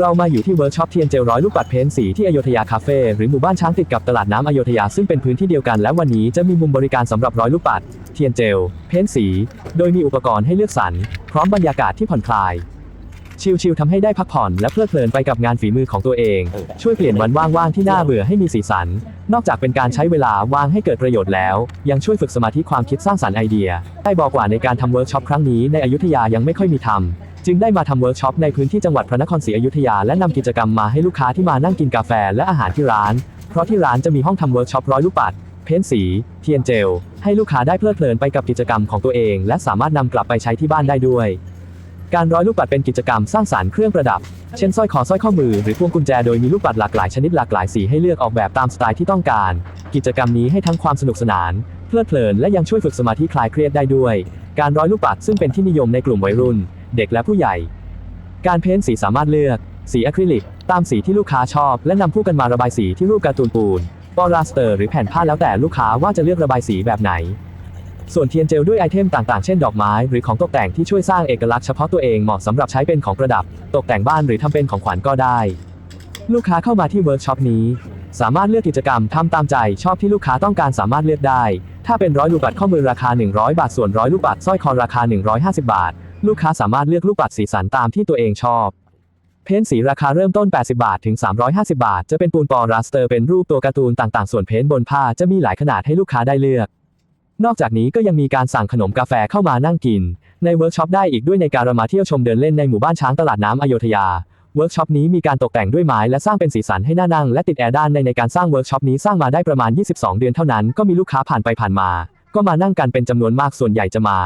เรามาอยู่ที่เวิร์กช็อปเทียนเจลร้อยลูกปัดเพ้นสีที่อโยธยาคาเฟ่หรือหมู่บ้านช้างติดกับตลาดน้ำอโยธยาซึ่งเป็นพื้นที่เดียวกันและวันนี้จะมีมุมบริการสำหรับร้อยลูกปัด เทียนเจล เพ้นสี โดยมีอุปกรณ์ให้เลือกสรรพร้อมบรรยากาศที่ผ่อนคลาย ชิลๆทำให้ได้พักผ่อนและเพลิดเพลินไปกับงานฝีมือของตัวเอง ช่วยเปลี่ยนวันว่างๆที่น่าเบื่อให้มีสีสัน นอกจากเป็นการใช้เวลาว่างให้เกิดประโยชน์แล้ว ยังช่วยฝึกสมาธิความคิดสร้างสรรค์ไอเดีย ได้บอกว่าในการทำเวิร์กช็อปครั้งนี้ในอยุธยายังไม่ค่อยมีทำ จึงได้มาทำเวิร์กช็อปในพื้นที่จังหวัดพระนครศรีอยุธยาและนำกิจกรรมมาให้ลูกค้าที่มานั่งกินกาแฟและอาหารที่ร้าน เพราะที่ร้านจะมีห้องทำเวิร์กช็อปร้อยลูกปัด เพ้นสี เทียนเจล ให้ลูกค้าได้เพลิดเพลินไปกับกิจกรรมของตัวเอง และสามารถนำกลับไปใช้ที่บ้านได้ด้วย การร้อยลูกปัดเป็นกิจกรรมสร้างสรรค์เครื่องประดับ เช่นสร้อยคอสร้อยข้อมือหรือพวงกุญแจโดยมีลูกปัดหลากหลายชนิดหลากหลายสีให้เลือกออกแบบตามสไตล์ที่ต้องการ กิจกรรมนี้ให้ทั้งความสนุกสนาน เพลิดเพลินและยังช่วยฝึกสมาธิคลายเครียดได้ด้วย การร้อยลูกปัดซึ่งเป็นที่นิยมในกลุ่มวัยรุ่น เด็กและผู้ใหญ่ การเพ้นสีสามารถเลือก สีอะคริลิก ตามสีที่ลูกค้าชอบ และนำคู่กันมาระบายสีที่รูปการ์ตูนปูนปอราสเตอร์หรือแผ่นผ้าแล้วแต่ลูกค้าว่าจะเลือกระบายสีแบบไหน ส่วนเทียนเจลด้วยไอเทมต่างๆ เช่นดอกไม้หรือของตกแต่งที่ช่วยสร้างเอกลักษณ์เฉพาะตัวเองเหมาะสำหรับใช้เป็นของประดับ ตกแต่งบ้านหรือทำเป็นของขวัญก็ได้ ลูกค้าเข้ามาที่เวิร์กช็อปนี้ สามารถเลือกกิจกรรมทำตามใจชอบที่ลูกค้าต้องการสามารถเลือกได้ ถ้าเป็นร้อยลูกปัดข้อมือราคา 100 บาท ส่วนร้อยลูกปัดสร้อยคอราคา 150 บาท ลูกค้าสามารถเลือกลูกปัดสีสันตามที่ตัวเองชอบ เพ้นท์สีราคาเริ่มต้น 80 บาท ถึง 350 บาท จะเป็นปูนปอราสเตอร์เป็นรูปตัวการ์ตูนต่างๆ ส่วนเพ้นท์บนผ้าจะมีหลายขนาดให้ลูกค้าได้เลือก นอกจากนี้ก็ยังมีการสั่งขนมกาแฟเข้ามานั่งกิน ในเวิร์กช็อปได้อีกด้วยในการมาเที่ยวชมเดินเล่นในหมู่บ้านช้างตลาดน้ำอโยธยาเวิร์กช็อปนี้มีการตกแต่งด้วยไม้และสร้างเป็นสีสันให้หน่านั่งและติดแอร์ด้านในในการสร้างเวิร์กช็อปนี้สร้างมาได้ประมาณ 22 เดือนเท่านั้นก็มีลูกค้าผ่านไปผ่านมา ก็มานั่งกันเป็นจำนวนมากส่วนใหญ่จะมา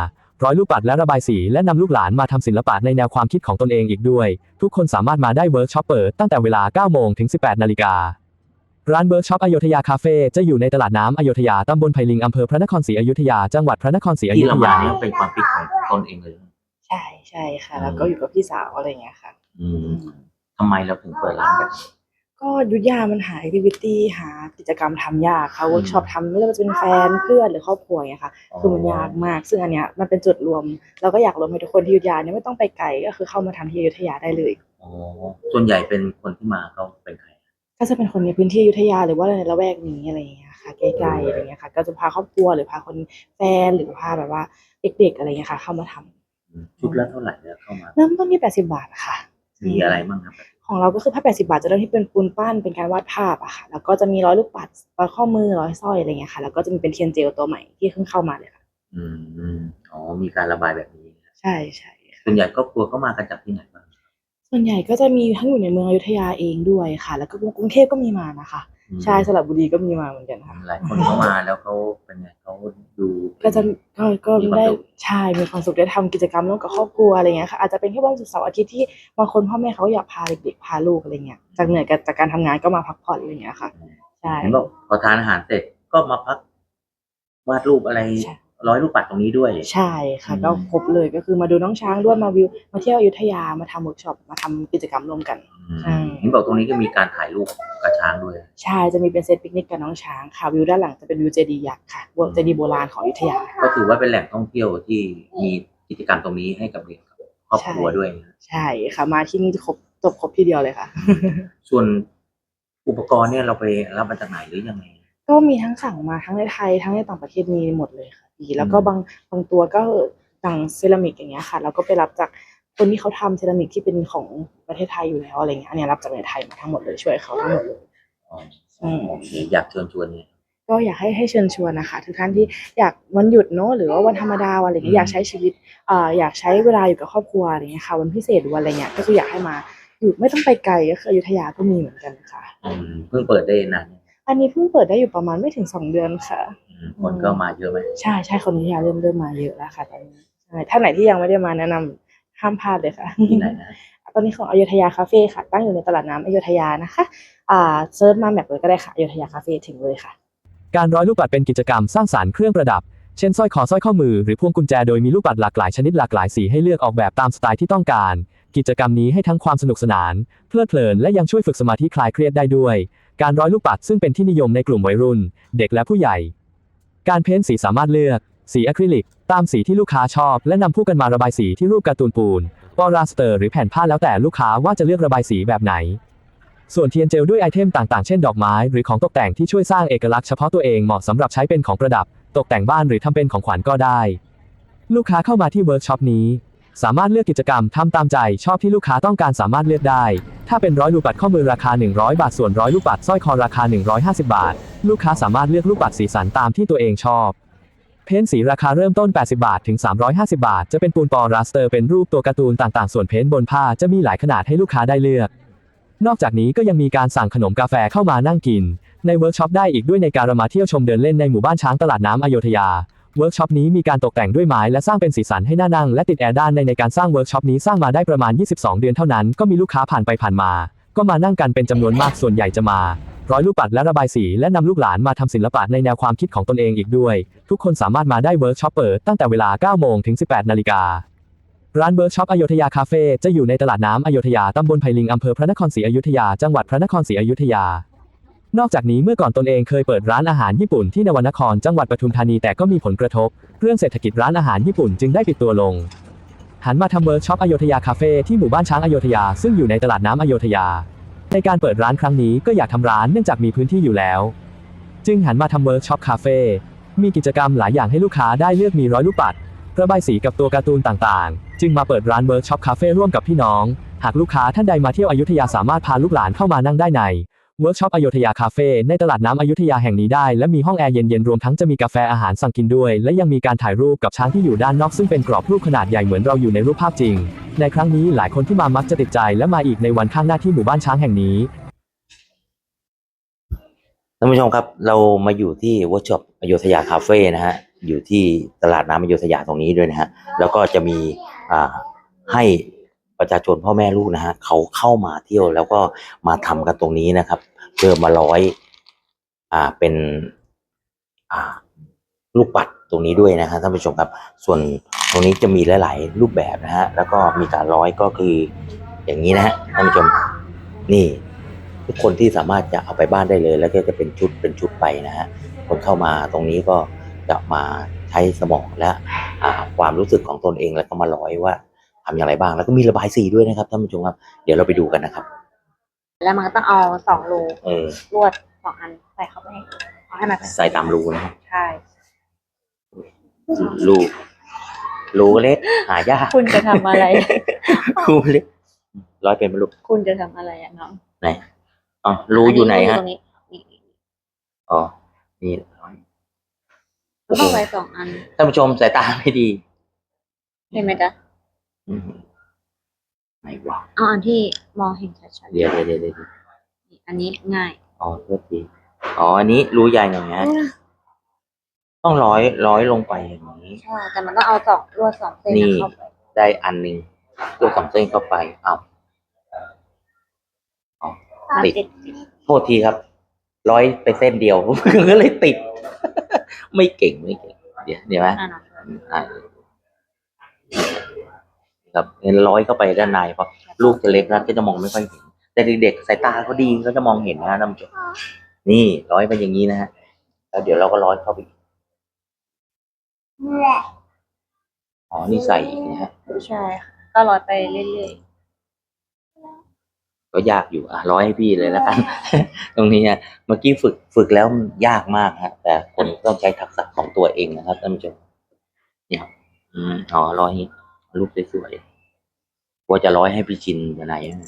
ร้อยลูกปัดและระบายสีและนำลูกหลานมาทำศิลปะในแนวความคิดของตนเองอีกด้วย ทุกคนสามารถมาได้เวิร์กช็อปเปิดตั้งแต่เวลา 9 โมงถึง 18 นาฬิการ้านเวิร์กช็อปอโยธยาคาเฟ่จะอยู่ในตลาดน้ำอโยธยาตำบลไผ่ลิงอำเภอพระนครศรีอยุธยาจังหวัดพระนครศรีอยุที่ธเรามายาเนี่ยเป็นความคิดของตนเองเลย ใช่ใช่ค่ะอืมแล้วก็อยู่กับพี่สาวอะไรอย่างเงี้ยค่ะ อืมทำไมเราถึงเปิดร้านแบบนี้ ก็ยุทธยามันหาแอคทิวิตี้หากิจกรรมทำยากค่ะอืมเวิร์กช็อปทำไม่ว่าจะเป็นแฟนเพื่อนหรือครอบครัวอย่างเงี้ยค่ะ คือมันยากมาก ซึ่งอันเนี้ยมันเป็นจุดรวม เราก็อยากรวมให้ทุกคนที่อยุธยาเนี่ยไม่ต้องไปไกลก็คือเข้ามาทำที่อยุธยาได้เลย อ๋อส่วนใหญ่เป็นคนที่มาเขาเป็นใคร ก็จะเป็นคนในพื้นที่อยุธยาหรือว่าในละแวกนี้อะไรอย่างเงี้ยค่ะใกล้ๆอะไรเงี้ยค่ะ ก็จะพาครอบครัวหรือพาคนแฟนหรือพาแบบว่าเด็กๆอะไรเงี้ยค่ะ เข้ามาทำอืมชุดละเท่าไหร่เนี่ยเข้ามา เริ่มต้นที่80บาทค่ะ มีอะไรบ้างครับ ของเราก็คือผ้า80บาทจะเริ่มที่เป็นปูนปั้นเป็นการวาดภาพอะค่ะ แล้วก็จะมีร้อยลูกปัดร้อยข้อมือร้อยสร้อยอะไรเงี้ยค่ะ แล้วก็จะมีเป็นเทียนเจลตัวใหม่ที่เพิ่งเข้ามาเลยค่ะ อืมอ๋อมีการระบายแบบนี้ ใช่ใช่ค่ะส่วนใหญ่ครอบครัวเข้ามากันจากที่ไหนบ้างส่วนใหญ่ก็จะมีทั้งอยู่ในเมืองอยุธยาเองด้วยค่ะ แล้วก็กรุงเทพก็มีมานะคะอืม ใช่สระบุรีก็มีมาเหมือนกันค่ะหลายคนเข้ามาแล้วเขาเป็นไงเขาดูก็จะก็ก็มีความได้สุขใช่มีความสุขได้ทำกิจกรรมร่วมกับครอบครัวอะไรเงี้ยค่ะอาจจะเป็นแค่วันศุกร์เสาร์อาทิตย์ที่บางคนพ่อแม่เขาอยากพาเด็กๆพาลูกอะไรเงี้ยจากเหนื่อยกับจากการทำงานก็มาพักผ่อนอะไรเงี้ยค่ะใช่เห็นบอกพอทานอาหารเสร็จก็มาพักวาดรูปอะไรใช่ ร้อยรูปปัดตรงนี้ด้วย ใช่ค่ะอืมก็ครบเลยก็คือมาดูน้องช้างด้วยมาวิว มาเที่ยวอยุธยามาทำเวิร์กช็อปมาทำกิจกรรมร่วมกันอืมใช่เห็นบอกตรงนี้ก็มีการถ่ายรูปกระช้างด้วย ใช่จะมีเป็นเซตปิกนิกกับน้องช้างค่ะวิวด้านหลังจะเป็นวิวเจดีย์ยักษ์ค่ะวิวเจดีย์โบราณของอยุธยา ก็ถือว่าเป็นแหล่งท่องเที่ยวที่มีกิจกรรมตรงนี้ให้กับเด็กกับครอบครัวด้วยนะใช่ค่ะมาที่นี่จะครบจบครบทีเดียวเลยค่ะ ส่วนอุปกรณ์เนี่ยเราไปรับมาจากไหนหรือยังไง ก็มีทั้งสั่งมาทั้งในไทยทั้งในต่างประเทศมีหมดเลยค่ะพี่แล้วก็อืมบางบางตัวก็สั่งเซรามิกอย่างเงี้ยค่ะแล้วก็ไปรับจากคนที่เขาทำเซรามิกที่เป็นของประเทศไทยอยู่แล้วอะไรเงี้ยอันเนี้ยรับจากในไทยมาทั้งหมดเลยช่วยเขาทั้งหมดเลยอ๋ออืมโอเคอยากเชิญชวนเนี่ยก็อยากให้ให้เชิญชวนนะคะทุกท่านที่อยากวันหยุดเนอะหรือว่าวันธรรมดาวันอะไรเงี้อืมยอยากใช้ชีวิตเอ่ออยากใช้เวลาอยู่กับครอบครัวอะไรเงี้ยค่ะวันพิเศษหรือวันอะไรเงี้ยก็คืออยากให้มาอยู่ไม่ต้องไปไกลก็คืออยุธยาก็มีเหมือนกันค่ะอืมเพิ่งเปิดได้นานเนี่ย อันนี้เพิ่งเปิดได้อยู่ประมาณไม่ถึงสองเดือนค่ะอืมคนก็มาเยอะไหมใช่ใช่คนอยุธยาเริ่มเริ่มมาเยอะแล้วค่ะตอนนี้ใช่ท่านไหนที่ยังไม่ได้มาแนะนำห้ามพลาดเลยค่ะที่ไหนนะตอนนี้ของอยุธยาคาเฟ่ค่ะ ตั้งอยู่ในตลาดน้ำอยุธยานะคะอ่าเซิร์ชมาแบบเลยก็ได้ค่ะอยุธยาคาเฟ่ถึงเลยค่ะ การร้อยลูกปัดเป็นกิจกรรมสร้างสรรค์เครื่องประดับ เช่นสร้อยคอสร้อยข้อมือหรือพวงกุญแจโดยมีลูกปัดหลากหลายชนิดหลากหลายสีให้เลือกออกแบบตามสไตล์ที่ต้องการ กิจกรรมนี้ให้ทั้งความสนุกสนาน เพลิดเพลินและยังช่วยฝึกสมาธิคลายเครียดได้ด้วย การร้อยลูกปัดซึ่งเป็นที่นิยมในกลุ่มวัยรุ่น เด็กและผู้ใหญ่ การเพ้นสีสามารถเลือก สีอะคริลิก ตามสีที่ลูกค้าชอบ และนำผู้กันมาระบายสีที่รูปการ์ตูนปูนปอราสเตอร์หรือแผ่นผ้าแล้วแต่ลูกค้าว่าจะเลือกระบายสีแบบไหน ส่วนเทียนเจลด้วยไอเทมต่างๆ เช่นดอกไม้ หรือของตกแต่งที่ช่วยสร้างเอกลักษณ์เฉพาะตัวเองเหมาะสำหรับใช้เป็นของประดับ ตกแต่งบ้านหรือทำเป็นของขวัญก็ได้ ลูกค้าเข้ามาที่เวิร์กช็อปนี้ สามารถเลือกกิจกรรมทำตามใจชอบที่ลูกค้าต้องการสามารถเลือกได้ ถ้าเป็นร้อยลูกปัดข้อมือราคา 100 บาท ส่วนร้อยลูกปัดสร้อยคอราคา 150 บาท ลูกค้าสามารถเลือกลูกปัดสีสันตามที่ตัวเองชอบ เพ้นสีราคาเริ่มต้น 80 บาท ถึง 350 บาท จะเป็นปูนปอราสเตอร์เป็นรูปตัวการ์ตูนต่างๆ ส่วนเพ้นบนผ้าจะมีหลายขนาดให้ลูกค้าได้เลือก นอกจากนี้ก็ยังมีการสั่งขนมกาแฟเข้ามานั่งกิน ในเวิร์กช็อปได้อีกด้วยในการมาเที่ยวชมเดินเล่นในหมู่บ้านช้างตลาดน้ำอโยธยา เวิร์กช็อปนี้มีการตกแต่งด้วยไม้และสร้างเป็นสีสันให้หน่านั่งและติดแอร์ด้านในในการสร้างเวิร์กช็อปนี้สร้างมาได้ประมาณ 22 เดือนเท่านั้นก็มีลูกค้าผ่านไปผ่านมา ก็มานั่งกันเป็นจำนวนมากส่วนใหญ่จะมา ร้อยลูกปัดและระบายสีและนำลูกหลานมาทำศิลปะในแนวความคิดของตนเองอีกด้วย ทุกคนสามารถมาได้เวิร์กช็อปเปิดตั้งแต่เวลา 9 โมงถึง 18 นาฬิการ้านเวิร์กช็อปอโยธยาคาเฟ่จะอยู่ในตลาดน้ำอโยธยาตำบลไผ่ลิงอำเภอพระนครศรีอยุธยาจังหวัดพระนครศรีอยุธยา นอกจากนี้เมื่อก่อนตนเองเคยเปิดร้านอาหารญี่ปุ่นที่นวนครจังหวัดปทุมธานีแต่ก็มีผลกระทบ เรื่องเศรษฐกิจร้านอาหารญี่ปุ่นจึงได้ปิดตัวลง หันมาทำเวิร์กช็อปอโยธยาคาเฟ่ที่หมู่บ้านช้างอโยธยาซึ่งอยู่ในตลาดน้ำอโยธยา ในการเปิดร้านครั้งนี้ก็อยากทำร้านเนื่องจากมีพื้นที่อยู่แล้ว จึงหันมาทำเวิร์กช็อปคาเฟ่มีกิจกรรมหลายอย่างให้ลูกค้าได้เลือกมีร้อยลูกปัดระบายสีกับตัวการ์ตูนต่างๆ จึงมาเปิดร้านเวิร์กช็อปคาเฟ่ร่วมกับพี่น้อง หากลูกค้าท่านใดมาเที่ยวอยุธยาสามารถพาลูกหลานเข้ามานั่งได้ใน เวิร์กช็อปอยุธยาคาเฟ่ในตลาดน้ำอยุธยาแห่งนี้ได้ และมีห้องแอร์เย็นๆ รวมทั้งจะมีกาแฟอาหารสั่งกินด้วย และยังมีการถ่ายรูปกับช้างที่อยู่ด้านนอกซึ่งเป็นกรอบรูปขนาดใหญ่เหมือนเราอยู่ในรูปภาพจริง ในครั้งนี้หลายคนที่มามักจะติดใจและมาอีกในวันข้างหน้าที่หมู่บ้านช้างแห่งนี้ท่านผู้ชมครับเรามาอยู่ที่เวิร์กช็อปอโยธยาคาเฟ่นะฮะอยู่ที่ตลาดน้ำอโยธยาตรงนี้ด้วยนะฮะแล้วก็จะมีอ่าให้ประชาชนพ่อแม่ลูกนะฮะเขาเข้ามาเที่ยวแล้วก็มาทำกันตรงนี้นะครับ เพื่อมาร้อย อ่าเป็นอ่าลูกปัดตรงนี้ด้วยนะฮะท่านผู้ชมครับ ส่วนตรงนี้จะมีหลาย ๆ รูปแบบนะฮะแล้วก็มีการร้อยก็คืออย่างนี้นะฮะท่านผู้ชมนี่ทุกคนที่สามารถจะเอาไปบ้านได้เลย แล้วก็จะเป็นชุดเป็นชุดไปนะฮะคนเข้ามาตรงนี้ก็จะมาใช้สมองและอ่าความรู้สึกของตนเองแล้วก็มาร้อยว่าทำอย่างไรบ้าง แล้วก็มีระบายสีด้วยนะครับท่านผู้ชมครับ เดี๋ยวเราไปดูกันนะครับ แล้วมันก็ต้องเอาสองรูเออ ลวดสองอันใส่เข้าไปเอาให้มันใส่ตามรูนะครับใช่ รูรูเล็กหายากคุณจะทำอะไร รูเล็กร้อยเป็นไหมลูกคุณจะทำอะไรอะน้องไหนอ๋อรูอยู่ไหนฮะตรงนี้นี่อ๋อนี่ร้อยมันต้องใส่สองอันท่านผู้ชมสายตาไม่ดี เห็นไหมจ๊ะอืม ไหนวะเอาอันที่มองเห็นชัดเดี๋ยวเดี๋ยวเดี๋ยวเดี๋ยวๆอันนี้ง่าย อ๋อโทษทีอ๋ออันนี้รูใหญ่หน่อยนะต้องร้อยร้อยลงไปอย่างนี้ใช่แต่มันต้องเอาสองลวดสองเส้นนี่เข้าไปได้อันหนึ่งตัวสองเส้นเข้าไปอ้าวติดติดโทษทีครับ ร้อยไปเส้นเดียวก็เลยติด ไม่เก่งไม่เก่ง เดี๋ยวเดี๋ยวนะอ่านะอ่า ครับเงินร้อยเข้าไปด้านในเพราะลูกจะเล็กนะก็จะมองไม่ค่อยเห็น แต่เด็กๆสายตาเขาดีเขาจะมองเห็นนะท่านผู้ชมนี่ร้อยไปอย่างนี้นะฮะแล้วเดี๋ยวเราก็ร้อยเข้าไปอีกอ๋อนี่ใส่อีกนะฮะใช่ค่ะก็ร้อยไปเรื่อยก็ยากอยู่อะร้อยให้พี่เลยแล้วกัน ตรงนี้เนี่ยเมื่อกี้ฝึกฝึกแล้วมันยากมากฮะ แต่คนต้องใช้ทักษะของตัวเองนะครับท่านผู้ชมเนี่ยครับอืมอ๋อร้อยรูปสวยๆ ว่าจะร้อยให้พี่ชินอยู่ไหนอะ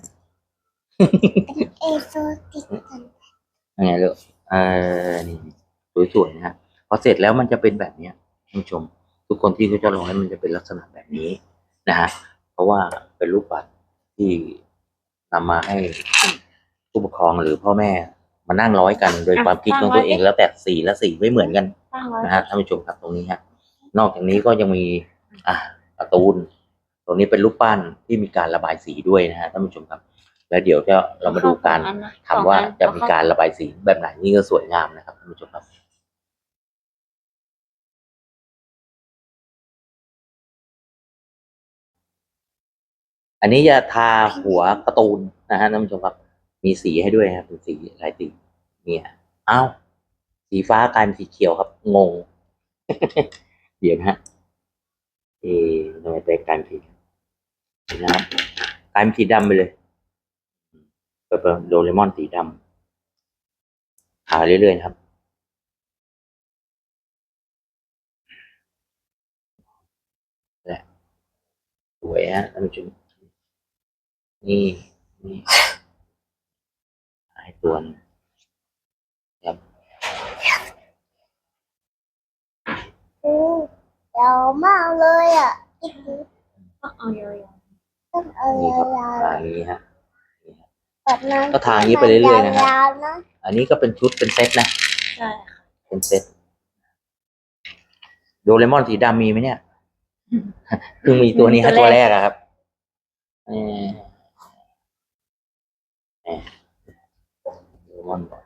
เอโซติกยังไงลูกเออนี่สวยๆนะฮะพอเสร็จแล้วมันจะเป็นแบบเนี้ยท่านผู้ชม ทุกคนที่เขาจะร้อยมันจะเป็นลักษณะแบบนี้นะฮะเพราะว่าเป็นรูปปัดที่นำมาให้ผู้ปกครองหรือพ่อแม่มานั่งร้อยกันโดยความคิดของตัวเองแล้วแต่สีและสีไม่เหมือนกันตั้งร้อยนะฮะท่านผู้ชมครับตรงนี้ฮะนอกจากนี้ก็ยังมี อะการ์ตูน ตรงนี้เป็นรูปปั้นที่มีการระบายสีด้วยนะฮะท่านผู้ชมครับ แล้วเดี๋ยวจะเรามาดูการทำว่าจะมีการระบายสีแบบไหนนี่ก็สวยงามนะครับท่านผู้ชมครับอันนี้จะทาหัวการ์ตูนนะฮะท่านผู้ชมครับ มีสีให้ด้วยครับเป็นสีหลายสีเนี่ยอ้าวสีฟ้ากลายเป็นสีเขียวครับ งง เดี๋ยวนะฮะเอ๊ะทำไมเป็นกลายเป็นสี นะครับกลายเป็นสีดำไปเลยเปิดๆโดเรมอนสีดำหาเรื่อยๆนะครับแหละสวยฮะท่านผู้ชมนี่นี่หายตัวหนึงครับอืมยาวมากเลยอะเอาเยอะต้องเอา นี่ครับยาวทางนี้ฮะๆแบบนั้นก็ทางนี้ไปเรื่อยๆนะฮะยาวๆนะอันนี้ก็เป็นชุดเป็นเซตนะใช่ค่ะเป็นเซตโดเรมอนสีดำมีไหมเนี่ยเพิ่งมีตัวนี้ฮะตัวแรกอะครับเออเออโดเรมอนบอก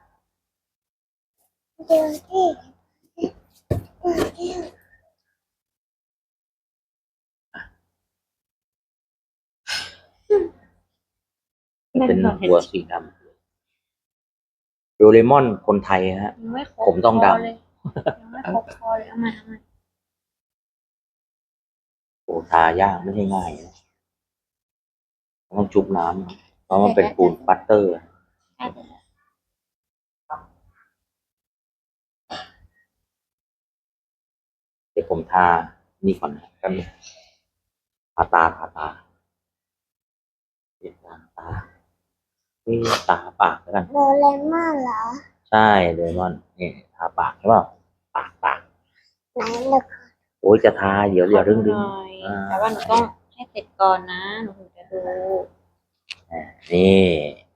เดี๋ยวที่เป็นหัวสีดำโดเรมอนคนไทยฮะ ยังไม่ครบผมต้องดำคเลยยังไม่ครบคอเลยเอามาเอามาโอ้ทายากไม่ใช่ง่ายนะต้องชุบน้ำเพราะมันเป็นปูนปัตเตอร์ ใช่เดี๋ยวผมทา นี่ก่อนนะครับทาตาทาตาเดี๋ยวทาตา นี่ตาปากแล้วกันโดเรมอนเหรอ ใช่เดมอนนี่ทาปากใช่เปล่าปากปากไหนลึกโอ้ยจะทาเดี๋ยวอย่าเรื่องดึงหน่อยอ่าแต่ว่าหนูต้องให้เสร็จก่อนนะหนูถึงจะดูนี่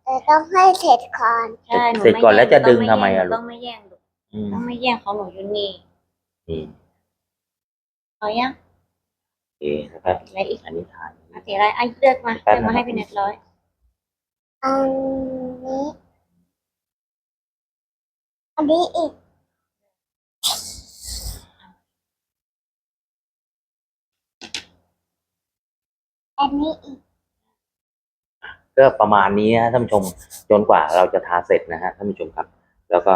แต่ต้องให้เสร็จก่อนเสร็จใช่หนูเสร็จก่อนแล้วจะดึงทำไมอะลูกต้องไม่แย่งลูกอืมต้องไม่แย่งของหนูอยู่นี่นี่เอายังโอเคนะครับอะไรอีกอันนี้ทาเอาสีอะไรอะเลือกมาเลือกมาให้พี่เน็ตร้อย อันนี้ อันนี้อีก อันนี้อีก ก็ประมาณนี้นะท่านผู้ชมจนกว่าเราจะทาเสร็จนะฮะท่านผู้ชมครับ แล้วก็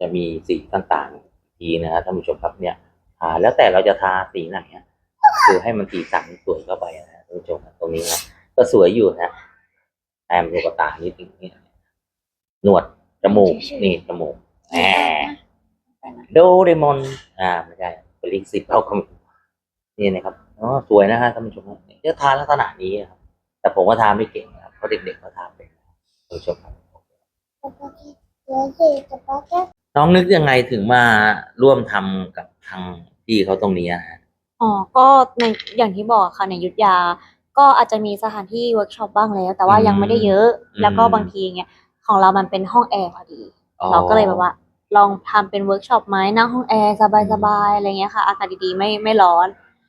จะมีสีต่างๆทีนะฮะท่านผู้ชมครับเนี่ยทาแล้วแต่เราจะทาสีไหนอะคือให้มันสีสันสวยเข้าไปนะฮะท่านผู้ชมครับตรงนี้นะก็สวยอยู่นะ แอมลูกตานิดนึงเนี่ยหนวดจมูกนี่จมูกแหมโดเรมอน อ่าไม่ใช่เป็นลิขสิทธิ์เอาคำนี่นะครับอ๋อสวยนะฮะท่านผู้ชมครับจะทาลักษณะนี้ครับ แต่ผมก็ทาไม่เก่งนะครับเพราะเด็กๆเขาทาเป็นท่านผู้ชมครับสปาเกตตี้เหลือสี่สปาเกตตี้น้องนึกยังไงถึงมาร่วมทำกับทางพี่เขาตรงนี้อะฮะอ๋อก็ในอย่างที่บอกค่ะในยุทธยา ก็อาจจะมีสถานที่เวิร์กช็อปบ้างแล้ว แต่ว่ายังไม่ได้เยอะ แล้วก็บางทีเงี้ยของเรามันเป็นห้องแอร์พอดี เราก็เลยแบบว่า ลองทำเป็นเวิร์กช็อปไหมนั่งห้องแอร์สบายๆอะไรเงี้ยค่ะ อากาศดีๆไม่ไม่ร้อน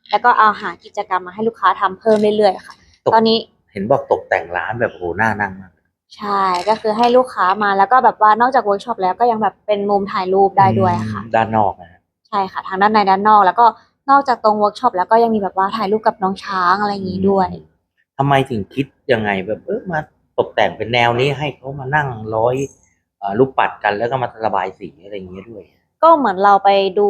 แล้วก็เอาหากิจกรรมมาให้ลูกค้าทำเพิ่มเรื่อยๆค่ะ ตอนนี้เห็นบอกตกแต่งร้านแบบโอ้โหน่านั่งมากใช่ก็คือให้ลูกค้ามาแล้วก็แบบว่านอกจากเวิร์กช็อปแล้วก็ยังแบบเป็นมุมถ่ายรูปได้ด้วยค่ะ ด้านนอกนะฮะใช่ค่ะ ทางด้านในด้านนอกแล้วก็ นอกจากตรงเวิร์กช็อปแล้วก็ยังมีแบบว่าถ่ายรูปกับน้องช้างอะไรอย่างนี้ด้วย ทำไมถึงคิดยังไงแบบเออมาตกแต่งเป็นแนวนี้ให้เขามานั่งร้อยเอ่อลูกปัดกันแล้วก็มาระบายสีอะไรอย่างเงี้ยด้วย ก็เหมือนเราไปดู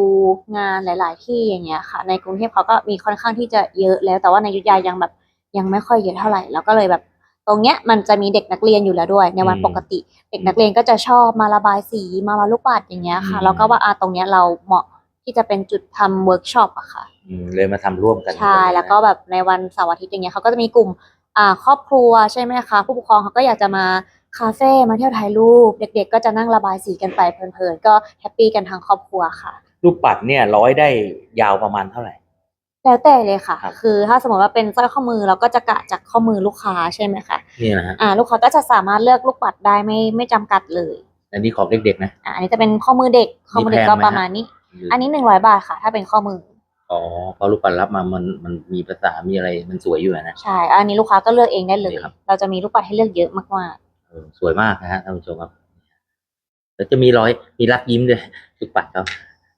งานหลาย ๆ ที่อย่างเงี้ยค่ะ ในกรุงเทพเขาก็มีค่อนข้างที่จะเยอะแล้ว แต่ว่าในอยุธยายังแบบยังไม่ค่อยเยอะเท่าไหร่แล้วก็เลยแบบ ตรงเนี้ยมันจะมีเด็กนักเรียนอยู่แล้วด้วย ในวันอืมปกติ เด็กนักเรียนก็จะชอบมาระบายสีมาลอยลูกปัดอย่างเงี้ยค่ะอืม แล้วก็ว่าอาตรงเนี้ยเราเหมาะ ที่จะเป็นจุดทำเวิร์กช็อปอะค่ะอืมเลยมาทำร่วมกันใช่แล้วก็แบบในวันเสาร์อาทิตย์อย่างเงี้ยเขาก็จะมีกลุ่มอ่าครอบครัวใช่ไหมคะ ผู้ปกครองเขาก็อยากจะมาคาเฟ่มาเที่ยวถ่ายรูป เด็กๆ ก็จะนั่งระบายสีกันไปเพลินๆก็แฮปปี้กันทั้งครอบครัวค่ะลูกปัดเนี่ยร้อยได้ยาวประมาณเท่าไหร่ แล้วแต่เลยค่ะ ครับ คือถ้าสมมติว่าเป็นสร้อยข้อมือเราก็จะกะจากข้อมือลูกค้าใช่ไหมคะนี่นะฮะอ่าลูกค้าก็จะสามารถเลือกลูกปัดได้ไม่ไม่จำกัดเลยอันนี้ของเด็กๆนะ อ่าอันนี้จะเป็นข้อมือเด็กข้อมือเด็กมีแพงก็ไหม ประมาณนี้หรื ออันนี้หนึ่งร้อยบาทค่ะ ถ้าเป็นข้อมือ อ๋อเพราะลูกปัดรับมามันมันมีภาษามีอะไรมันสวยอยู่นะ ใช่ อันนี้ลูกค้าก็เลือกเองได้เลยนี่ครับเราจะมีลูกปัดให้เลือกเยอะมากๆเออสวยมากนะฮะท่านผู้ชมครับแล้วจะมีรอยมีรักยิ้มด้วยลูกปัดเขา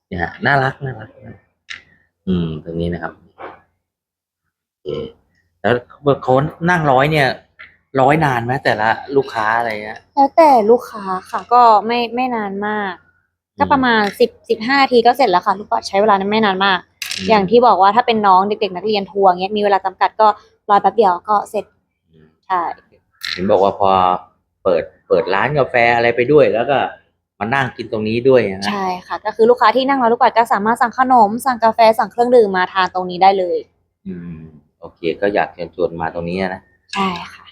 เนี่ยฮะน่ารักน่ารัก อืม ตรงนี้นะครับโอเคแล้วเขานั่งร้อยเนี่ย ร้อยนานไหมแต่ละลูกค้าอะไรเงี้ยแล้วแต่ลูกค้าค่ะ ก็ไม่ไม่นานมาก ก็อืมประมาณสิบสิบห้าทีก็เสร็จแล้วค่ะลูกปัดใช้เวลาไม่นานมากมอย่างที่บอกว่าถ้าเป็นน้องเด็กๆ นักเรียนทัวร์เงี้ยมีเวลาจำกัดก็รอแป๊บเดียวก็เสร็จอืมใช่เห็นบอกว่าพอเปิดเปิดร้านกาแฟอะไรไปด้วยแล้วก็มานั่งกินตรงนี้ด้วยนะใช่ค่ะ ก็คือลูกค้าที่นั่งรอลูกปัดก็สามารถสั่งขนม สั่งกาแฟสั่งเครื่องดื่มมาทานตรงนี้ได้เลย อืม โอเค ก็อยากเชิญชวนมาตรงนี้นะใช่ค่ะ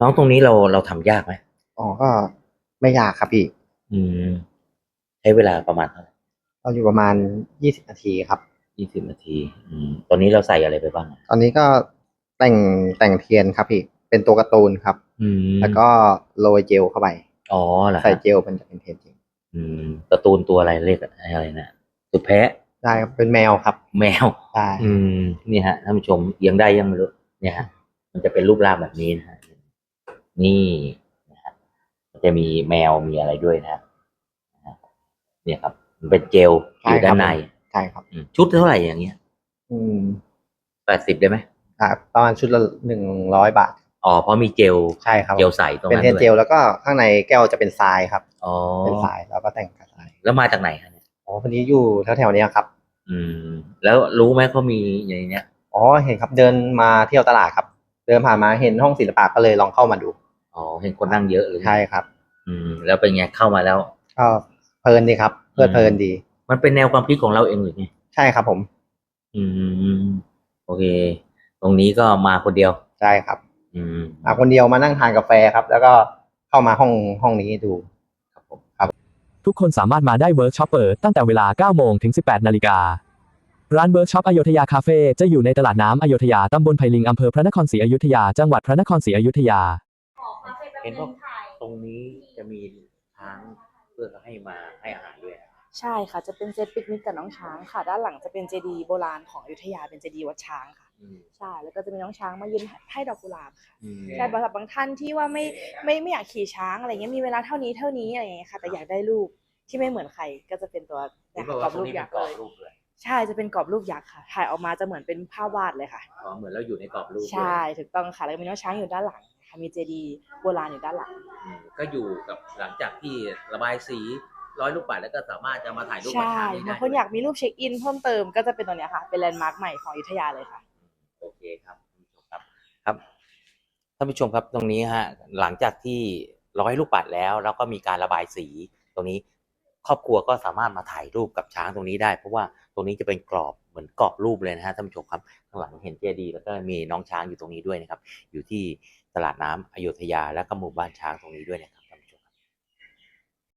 น้องตรงนี้เราเราทำยากไหมอ๋อก็ไม่ยากครับพี่ อืมใช้เวลาประมาณเท่าไหร่เราอยู่ประมาณยี่สิบนาทีครับ ยี่สิบนาที อืมตอนนี้เราใส่อะไรไปบ้างอะตอนนี้ก็แต่งแต่งเทียนครับพี่ เป็นตัวการ์ตูนครับ อืมแล้วก็โรยเจลเข้าไป อ๋อเหรอใส่ฮะเจลมันจะเป็นเทียนจริงอืมการ์ตูนตัวอะไรเลขอะไรนะสุดแพ้ได้ครับเป็นแมวครับแมว ได้ อืมนี่ฮะท่านผู้ชมเอียงได้ยังไม่รู้เนี่ยฮะมันจะเป็นรูปร่างแบบนี้นะฮะนี่นะฮะมัน จะมีแมวมีอะไรด้วยนะฮะเนี่ยครับ มันเป็นเจลอยู่ด้านในใช่ครับอืมชุดเท่าไหร่อย่างเงี้ย อืมแปดสิบได้ไหมอ่าประมาณชุดละหนึ่งร้อยบาทอ๋อเพราะมีเจลใช่ครับเจลใสตรงเป็นนั้นเทียนด้วยเจลแล้วก็ข้างในแก้วจะเป็นทรายครับอ๋อเป็นทรายแล้วก็แต่งกับทรายแล้วมาจากไหนคะเนี่ยอ๋อวันนี้อยู่แถวๆเนี้ยครับ อืม แล้วรู้ไหมเขามีอย่างเนี้ยอ๋อเห็นครับเดินมาเที่ยวตลาดครับ เดินผ่านมาเห็นห้องศิลปะก็เลยลองเข้ามาดู อ๋อเห็นคนนั่งเยอะเลยใช่ครับ อืม แล้วเป็นไงเข้ามาแล้วก็เพลินดีครับ เพลิดเพลินดี มันเป็นแนวความคิดของเราเองหรือไงใช่ครับผม อืม โอเค ตรงนี้ก็มาคนเดียวใช่ครับ อืมมาคนเดียวมานั่งทานกาแฟครับ แล้วก็เข้ามาห้องห้องนี้ดูครับผมทุกคนสามารถมาได้เวิร์กช็อปเปิดตั้งแต่เวลา 9 โมงถึง 18 นาฬิการ้านเวิร์กช็อปอโยธยาคาเฟ่จะอยู่ในตลาดน้ำอโยธยาตำบลไผ่ลิงอำเภอพระนครศรีอยุธยา จังหวัดพระนครศรีอยุธยา เห็นว่าตรงนี้จะมีช้างเพื่อให้มาให้อาหารด้วย ใช่ค่ะ จะเป็นเซตปิกนิกกับน้องช้างค่ะ ด้านหลังจะเป็นเจดีย์โบราณของอยุธยาเป็นเจดีย์วัดช้างค่ะอืมใช่ แล้วก็จะมีน้องช้างมายืนให้ดอกกุหลาบค่ะอืมใช่สำหรับบางท่านที่ว่าไม่ไม่ไม่อยากขี่ช้างอะไรเงี้ย มีเวลาเท่านี้เท่านี้อะไรเงี้ยค่ะ แต่อยากได้รูปที่ไม่เหมือนใครก็จะเป็นตัวเห็เนี่นยบอกค่ะกรว่าอบตรงรูปนี้ยัเป็นกษ์กรเลอบยรูปเลยใช่จะเป็นกรอบรูปยักษ์ค่ะ ถ่ายออกมาจะเหมือนเป็นภาพวาดเลยค่ะ อ๋อ เหมือนเราอยู่ในกรอบรูปเลยใช่ ถูกต้องค่ะ แล้วก็มีน้องช้างอยู่ด้านหลัง ค่ะมีเจดีย์โบราณอยู่ด้านหลังอืมก็อยู่กับหลังจากที่ระบายสีร้อยลูกปัดแล้วก็สามารถจะมาถ่ายรูปกับใช่ช้างนี้ได้บางคนอยากมีรูปเช็คอินเพิ่มเติมก็จะเป็นตัวเนี้ยค่ะ เป็นแลนด์มาร์คใหม่ของอยุธยาเลยค่ะ โอเคครับท่านผู้ชมครับครับท่านผู้ชมครับตรงนี้ฮะหลังจากที่ร้อยลูกปัดแล้วแล้วก็มีการระบายสีตรงนี้ครอบครัวก็สามารถมาถ่ายรูปกับช้างตรงนี้ได้ เพราะว่าตรงนี้จะเป็นกรอบเหมือนกรอบรูปเลยนะฮะท่านผู้ชมครับข้างหลังเห็นเจดีย์แล้วก็มีน้องช้างอยู่ตรงนี้ด้วยนะครับ อยู่ที่ ตลาดน้ำอโยธยาและก็หมู่บ้านช้างตรงนี้ด้วยนะครับ